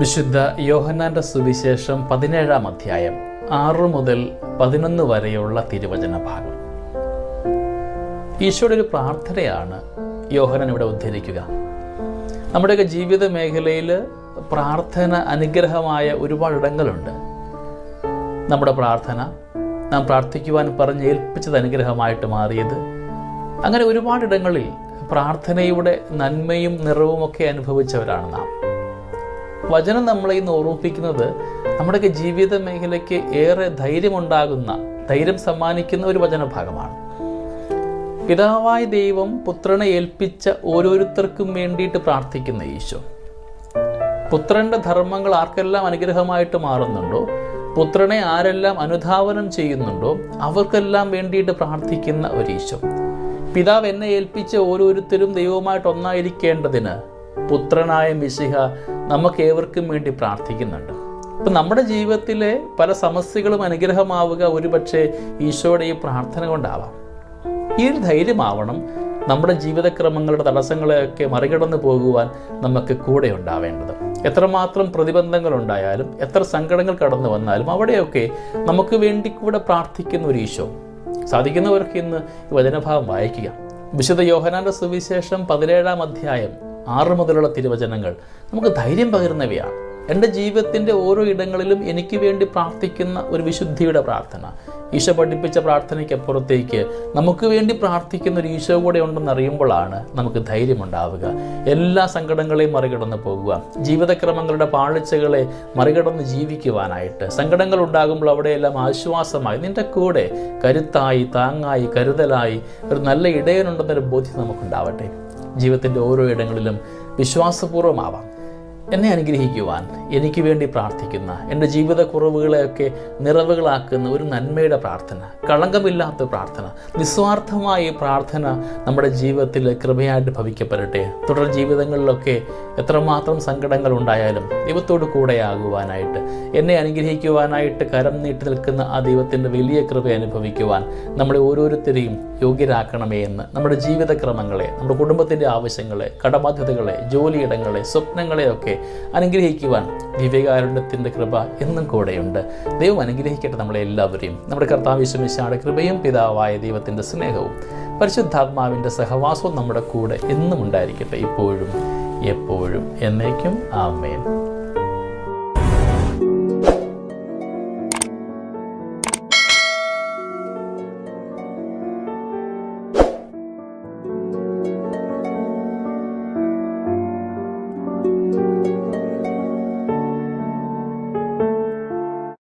വിശുദ്ധ യോഹന്നാന്റെ സുവിശേഷം പതിനേഴാം അധ്യായം ആറ് മുതൽ പതിനൊന്ന് വരെയുള്ള തിരുവചന ഭാഗം. ഈശോയുടെ ഒരു പ്രാർത്ഥനയാണ് യോഹനൻ ഇവിടെ ഉദ്ധരിക്കുക. നമ്മുടെയൊക്കെ ജീവിത മേഖലയിൽ പ്രാർത്ഥന അനുഗ്രഹമായ ഒരുപാട് ഇടങ്ങളുണ്ട്. നമ്മുടെ പ്രാർത്ഥന നാം പ്രാർത്ഥിക്കുവാൻ പറഞ്ഞ് ഏൽപ്പിച്ചത് അനുഗ്രഹമായിട്ട് മാറിയത്. അങ്ങനെ ഒരുപാട് ഇടങ്ങളിൽ പ്രാർത്ഥനയുടെ നന്മയും നിറവുമൊക്കെ അനുഭവിച്ചവരാണ് നാം. വചനം നമ്മളെ ഇന്ന് ഓർമ്മിപ്പിക്കുന്നത് നമ്മുടെയൊക്കെ ജീവിത മേഖലയ്ക്ക് ഏറെ ധൈര്യമുണ്ടാകുന്ന ധൈര്യം സമ്മാനിക്കുന്ന ഒരു വചനഭാഗമാണ് പിതാവായ ദൈവം പുത്രനെ ഏൽപ്പിച്ച ഓരോരുത്തർക്കും വേണ്ടിയിട്ട് പ്രാർത്ഥിക്കുന്ന ഈശോ. പുത്രന്റെ ധർമ്മങ്ങൾ ആർക്കെല്ലാം അനുഗ്രഹമായിട്ട് മാറുന്നുണ്ടോ? പുത്രനെ ആരെല്ലാം അനുധാവനം ചെയ്യുന്നുണ്ടോ? അവർക്കെല്ലാം വേണ്ടിയിട്ട് പ്രാർത്ഥിക്കുന്ന ഒരു ഈശോ. പിതാവ് എന്നെ ഏൽപ്പിച്ച ഓരോരുത്തരും ദൈവവുമായിട്ട് ഒന്നായിരിക്കേണ്ടതിന് പുത്രനായ മിശിഹ നമുക്ക് ഏവർക്കും വേണ്ടി പ്രാർത്ഥിക്കുന്നുണ്ട്. ഇപ്പം നമ്മുടെ ജീവിതത്തിലെ പല സമസ്യകളും അനുഗ്രഹമാവുക ഒരുപക്ഷെ ഈശോയുടെ ഈ പ്രാർത്ഥന കൊണ്ടാവാം. ഈ ഒരു ധൈര്യമാവണം നമ്മുടെ ജീവിതക്രമങ്ങളുടെ തടസ്സങ്ങളെയൊക്കെ മറികടന്നു പോകുവാൻ നമുക്ക് കൂടെ ഉണ്ടാവേണ്ടത്. എത്രമാത്രം പ്രതിബന്ധങ്ങൾ ഉണ്ടായാലും എത്ര സങ്കടങ്ങൾ കടന്നു വന്നാലും അവിടെയൊക്കെ നമുക്ക് വേണ്ടി കൂടെ പ്രാർത്ഥിക്കുന്ന ഒരു ഈശോ. സാധിക്കുന്നവർക്ക് ഇന്ന് വചനഭാവം വായിക്കുക. വിശുദ്ധ യോഹനാന്റെ സുവിശേഷം പതിനേഴാം അധ്യായം ആറ് മുതലുള്ള തിരുവചനങ്ങൾ. നമുക്ക് ധൈര്യം പകരുന്നവയാണ് എന്റെ ജീവിതത്തിന്റെ ഓരോ ഇടങ്ങളിലും എനിക്ക് വേണ്ടി പ്രാർത്ഥിക്കുന്ന ഒരു വിശുദ്ധിയുടെ പ്രാർത്ഥന. ഈശോ പഠിപ്പിച്ച പ്രാർത്ഥനയ്ക്ക് അപ്പുറത്തേക്ക് നമുക്ക് വേണ്ടി പ്രാർത്ഥിക്കുന്ന ഒരു ഈശോ കൂടെ ഉണ്ടെന്ന് അറിയുമ്പോഴാണ് നമുക്ക് ധൈര്യമുണ്ടാവുക. എല്ലാ സങ്കടങ്ങളെയും മറികടന്ന് പോകുക. ജീവിതക്രമങ്ങളുടെ പാളിച്ചകളെ മറികടന്ന് ജീവിക്കുവാനായിട്ട് സങ്കടങ്ങൾ ഉണ്ടാകുമ്പോൾ അവിടെയെല്ലാം ആശ്വാസമായി നിന്റെ കൂടെ കരുത്തായി താങ്ങായി കരുതലായി ഒരു നല്ല ഇടയനുണ്ടെന്നൊരു ബോധ്യം നമുക്കുണ്ടാവട്ടെ. ജീവിതത്തിന്റെ ഓരോ ഇടങ്ങളിലും വിശ്വാസപൂർവമാവാം. എന്നെ അനുഗ്രഹിക്കുവാൻ എനിക്ക് വേണ്ടി പ്രാർത്ഥിക്കുന്ന എന്റെ ജീവിത കുറവുകളെയൊക്കെ നിറവുകളാക്കുന്ന ഒരു നന്മയുടെ പ്രാർത്ഥന കളങ്കമില്ലാത്ത പ്രാർത്ഥന നിസ്വാർത്ഥമായ പ്രാർത്ഥന നമ്മുടെ ജീവിതത്തിൽ കൃപയായിട്ട് ഭവിക്കപ്പെടട്ടെ. തുടർ ജീവിതങ്ങളിലൊക്കെ എത്രമാത്രം സങ്കടങ്ങൾ ഉണ്ടായാലും ദൈവത്തോട് കൂടെയാകുവാനായിട്ട് എന്നെ അനുഗ്രഹിക്കുവാനായിട്ട് കരം നീട്ടി നിൽക്കുന്ന ആ ദൈവത്തിന്റെ വലിയ കൃപ അനുഭവിക്കുവാൻ നമ്മളെ ഓരോരുത്തരെയും യോഗ്യരാക്കണമേ എന്ന് നമ്മുടെ ജീവിതക്രമങ്ങളെ നമ്മുടെ കുടുംബത്തിന്റെ ആവശ്യങ്ങളെ കടബാധ്യതകളെ ജോലിയിടങ്ങളെ സ്വപ്നങ്ങളെയൊക്കെ അനുഗ്രഹിക്കുവാൻ വിവേകാരുണ്യത്തിന്റെ കൃപ എന്നും കൂടെയുണ്ട്. ദൈവം അനുഗ്രഹിക്കട്ടെ നമ്മളെ എല്ലാവരെയും. നമ്മുടെ കർത്താവ് കർത്താവിശ്വമിശാടെ കൃപയും പിതാവായ ദൈവത്തിന്റെ സ്നേഹവും പരിശുദ്ധാത്മാവിന്റെ സഹവാസവും നമ്മുടെ കൂടെ എന്നും ഉണ്ടായിരിക്കട്ടെ ഇപ്പോഴും എപ്പോഴും എന്നേക്കും. ആമേൻ.